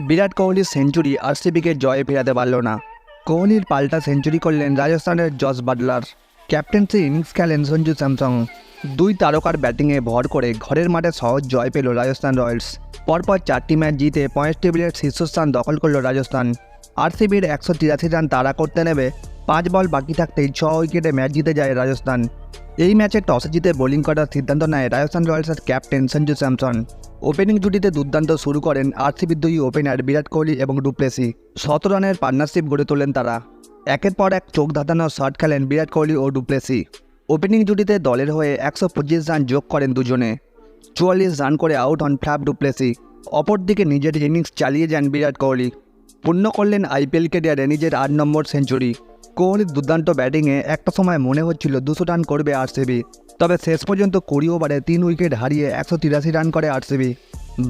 বিরাট কোহলির সেঞ্চুরি আরসিবিকে জয়ে ফেরাতে পারল না। কোহলির পাল্টা সেঞ্চুরি করলেন রাজস্থানের জস বাটলার। ক্যাপ্টেন্সি ইনিংস খেলেন সঞ্জু স্যামসং। দুই তারকার ব্যাটিংয়ে ভর করে ঘরের মাঠে সহজ জয় পেল রাজস্থান রয়্যালস। পরপর চারটি ম্যাচ জিতে পয়েন্ট টেবিলের শীর্ষস্থান দখল করল রাজস্থান। আরসিবির একশো তিরাশি রান তাড়া করতে নেবে। পাঁচ বল বাকি থাকতেই ছ উইকেটে ম্যাচ জিতে যায় রাজস্থান। এই ম্যাচে টসে জিতে বোলিং করার সিদ্ধান্ত নেয় রাজস্থান রয়্যালসের ক্যাপ্টেন সঞ্জু স্যামসন ওপেনিং জুটিতে দুর্দান্ত শুরু করেন দুই ওপেনার বিরাট কোহলি এবং ডুপ্লেসি শত রানের পার্টনারশিপ গড়ে তোলেন তারা। একের পর এক চোখ ধাঁধানো শট খেলেন বিরাট কোহলি ও ডুপ্লেসি ওপেনিং জুটিতে দলের হয়ে একশো পঁচিশ রান যোগ করেন দুজনে। চুয়াল্লিশ রান করে আউট হন ফ্ল্যাপ ডুপ্লেসি অপরদিকে নিজের ইনিংস চালিয়ে যান বিরাট কোহলি। পূর্ণ করলেন আইপিএল কেরিয়ারে নিজের আট নম্বর সেঞ্চুরি কোহলির দুর্দান্ত ব্যাটিংয়ে একটা সময় মনে হচ্ছিল দুশো রান করবে আরসিবি তবে শেষ পর্যন্ত কুড়ি ওভারে তিন উইকেট হারিয়ে একশো তিরাশি রান করে আরসিবি।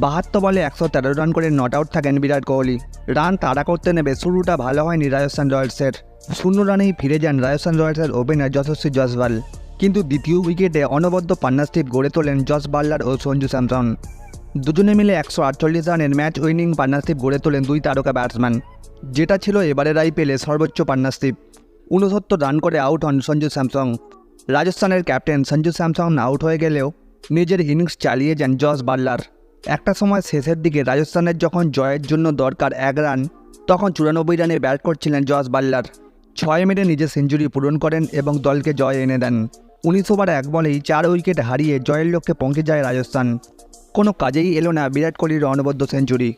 বাহাত্তর বলে একশো তেরো রান করে নট আউট থাকেন বিরাট কোহলি। রান তাড়া করতে নেবে শুরুটা ভালো হয়নি রাজস্থান রয়্যালসের। শূন্য রানেই ফিরে যান রাজস্থান রয়্যালসের ওপেনার যশস্বী জসওয়াল কিন্তু দ্বিতীয় উইকেটে অনবদ্য পার্টনারশিপ গড়ে তোলেন জস বার্লার ও সঞ্জু স্যামসন। দুজনে মিলে একশো আটচল্লিশ রানের ম্যাচ উইনিং পার্টনারশিপ গড়ে তোলেন দুই তারকা ব্যাটসম্যান। যেটা ছিল এবারের আইপিএলে সর্বোচ্চ পার্টনারশিপ উনসত্তর রান করে আউট হন সঞ্জু স্যামসং রাজস্থানের ক্যাপ্টেন সঞ্জু স্যামসং আউট হয়ে গেলেও নিজের ইনিংস চালিয়ে যান জস বার্লার। একটা সময় শেষের দিকে রাজস্থানের যখন জয়ের জন্য দরকার এক রান, তখন চুরানব্বই রানে ব্যাট করছিলেন জস বার্লার। ছয় মিনিটে নিজের সেঞ্চুরি পূরণ করেন এবং দলকে জয় এনে দেন। উনিশ ওভার এক বলেই চার উইকেট হারিয়ে জয়ের লক্ষ্যে পৌঁছে যায় রাজস্থান। কোনো কাজেই এলো না বিরাট কোহলির অনবদ্য সেঞ্চুরি।